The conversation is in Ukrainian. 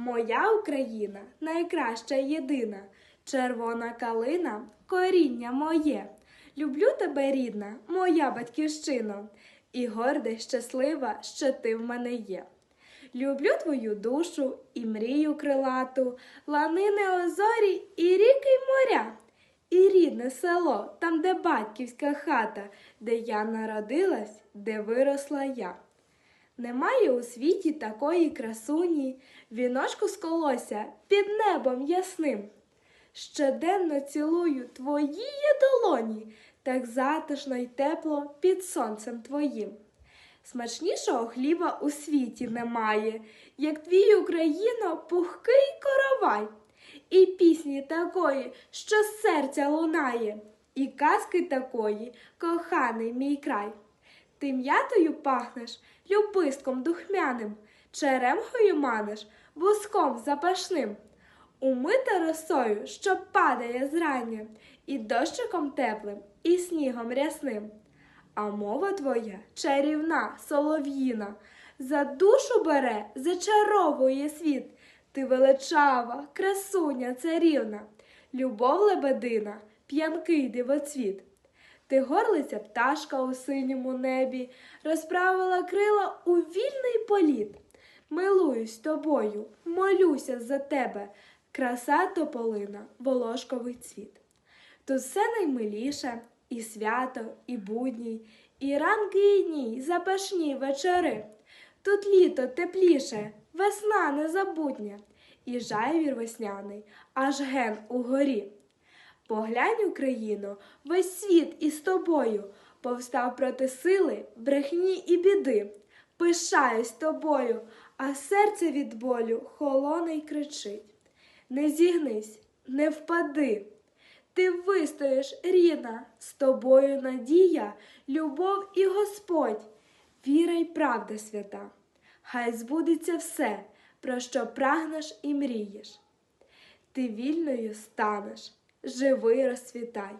Моя Україна найкраща єдина, червона калина, коріння моє. Люблю тебе, рідна, моя батьківщина, і горда щаслива, що ти в мене є. Люблю твою душу і мрію крилату, ланини озорі і ріки й моря, і рідне село, там, де батьківська хата, де я народилась, де виросла я. Немає у світі такої красуні, віночку з колося під небом ясним. Щоденно цілую твої долоні, так затишно й тепло під сонцем твоїм. Смачнішого хліба у світі немає, як твій Україно пухкий коровай, і пісні такої, що серця лунає, і казки такої, коханий мій край. Ти м'ятою пахнеш, любистком духмяним, черемхою манеш, воском запашним. Умита росою, що падає зрання, і дощиком теплим, і снігом рясним. А мова твоя чарівна, солов'їна, за душу бере, зачаровує світ. Ти величава, красуня царівна, любов лебедина, п'янкий дивоцвіт. Ти горлиця пташка у синьому небі, розправила крила у вільний політ. Милуюсь тобою, молюся за тебе, краса тополина, волошковий цвіт. Тут все наймиліше, і свято, і будній, і ранки, і дні, запашні вечори. Тут літо тепліше, весна незабутня, і жайвір весняний, аж ген угорі. Поглянь, Україно, весь світ із тобою повстав проти сили, брехні і біди. Пишаюсь тобою, а серце від болю холоне й кричить. Не зігнись, не впади. Ти вистоїш, рідна, з тобою надія, любов і Господь, віра й правда свята. Хай збудеться все, про що прагнеш і мрієш. Ти вільною станеш, живи розцвітай.